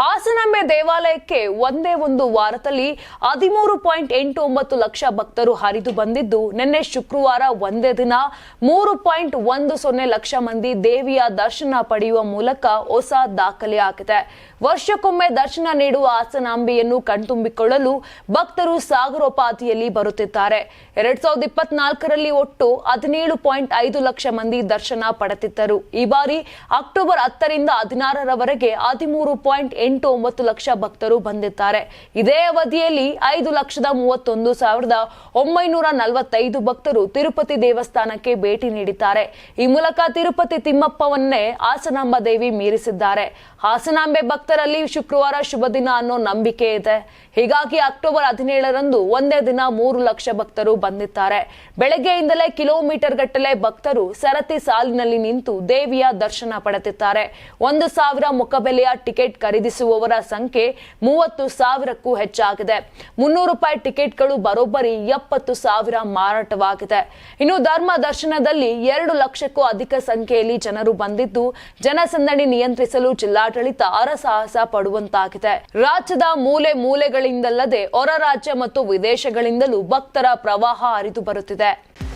ಹಾಸನಾಂಬೆ ದೇವಾಲಯಕ್ಕೆ ಒಂದೇ ಒಂದು ವಾರದಲ್ಲಿ ಹದಿಮೂರು ಪಾಯಿಂಟ್ ಎಂಟು ಒಂಬತ್ತು ಲಕ್ಷ ಭಕ್ತರು ಹರಿದು ಬಂದಿದ್ದು, ನಿನ್ನೆ ಶುಕ್ರವಾರ ಒಂದೇ ದಿನ ಮೂರು ಪಾಯಿಂಟ್ ಒಂದು ಸೊನ್ನೆ ಲಕ್ಷ ಮಂದಿ ದೇವಿಯ ದರ್ಶನ ಪಡೆಯುವ ಮೂಲಕ ಹೊಸ ದಾಖಲೆ ಆಗಿದೆ ವರ್ಷಕ್ಕೊಮ್ಮೆ ದರ್ಶನ ನೀಡುವ ಹಾಸನಾಂಬೆಯನ್ನು ಕಣ್ತುಂಬಿಕೊಳ್ಳಲು ಭಕ್ತರು ಸಾಗರೋಪಾದಿಯಲ್ಲಿ ಬರುತ್ತಿದ್ದಾರೆ. ಎರಡ್ ಸಾವಿರದ ಇಪ್ಪತ್ನಾಲ್ಕರಲ್ಲಿ ಒಟ್ಟು ಹದಿನೇಳು ಪಾಯಿಂಟ್ ಐದು ಲಕ್ಷ ಮಂದಿ ದರ್ಶನ ಪಡೆದಿದ್ದರು. ಈ ಬಾರಿ ಅಕ್ಟೋಬರ್ ಹತ್ತರಿಂದ ಹದಿನಾರರವರೆಗೆ ಹದಿಮೂರು ಪಾಯಿಂಟ್ ಎಂಟು ಒಂಬತ್ತು ಲಕ್ಷ ಭಕ್ತರು ಬಂದಿದ್ದಾರೆ. ಇದೇ ಅವಧಿಯಲ್ಲಿ ಐದು ಲಕ್ಷದ ಮೂವತ್ತೊಂದು ಸಾವಿರದ ಒಂಬೈನೂರ ನಲವತ್ತೈದು ಭಕ್ತರು ತಿರುಪತಿ ದೇವಸ್ಥಾನಕ್ಕೆ ಭೇಟಿ ನೀಡಿದ್ದಾರೆ. ಈ ಮೂಲಕ ತಿರುಪತಿ ತಿಮ್ಮಪ್ಪವನ್ನೇ ಹಾಸನಾಂಬ ದೇವಿ ಮೀರಿಸಿದ್ದಾರೆ. ಹಾಸನಾಂಬೆ ಭಕ್ತರಲ್ಲಿ ಶುಕ್ರವಾರ ಶುಭ ದಿನ ಅನ್ನೋ ನಂಬಿಕೆ ಇದೆ. ಹೀಗಾಗಿ ಅಕ್ಟೋಬರ್ ಹದಿನೇಳರಂದು ಒಂದೇ ದಿನ ಮೂರು ಲಕ್ಷ ಭಕ್ತರು ಬಂದಿದ್ದಾರೆ. ಬೆಳಗ್ಗೆಯಿಂದಲೇ ಕಿಲೋಮೀಟರ್ ಗಟ್ಟಲೆ ಭಕ್ತರು ಸರತಿ ಸಾಲಿನಲ್ಲಿ ನಿಂತು ದೇವಿಯ ದರ್ಶನ ಪಡೆದಿದ್ದಾರೆ. ಒಂದು ಸಾವಿರ ಮುಖಬೆಲೆಯ ಟಿಕೆಟ್ ಖರೀದಿಸುವವರ ಸಂಖ್ಯೆ ಮೂವತ್ತು ಸಾವಿರಕ್ಕೂ ಹೆಚ್ಚಾಗಿದೆ. ಮುನ್ನೂರು ರೂಪಾಯಿ ಟಿಕೆಟ್ಗಳು ಬರೋಬ್ಬರಿ ಎಪ್ಪತ್ತು ಸಾವಿರ ಮಾರಾಟವಾಗಿದೆ. ಇನ್ನು ಧರ್ಮ ದರ್ಶನದಲ್ಲಿ ಎರಡು ಲಕ್ಷಕ್ಕೂ ಅಧಿಕ ಸಂಖ್ಯೆಯಲ್ಲಿ ಜನರು ಬಂದಿದ್ದು, ಜನಸಂದಣಿ ನಿಯಂತ್ರಿಸಲು ಜಿಲ್ಲಾಡಳಿತ ಅರಸಾಹಸ ಪಡುವಂತಾಗಿದೆ. ರಾಜ್ಯದ ಮೂಲೆ ಮೂಲೆಗಳಿಂದಲ್ಲದೆ ಹೊರ ರಾಜ್ಯ ಮತ್ತು ವಿದೇಶಗಳಿಂದಲೂ ಭಕ್ತರ ಪ್ರವಾಹ ಹರಿದು ಬರುತ್ತಿದೆ.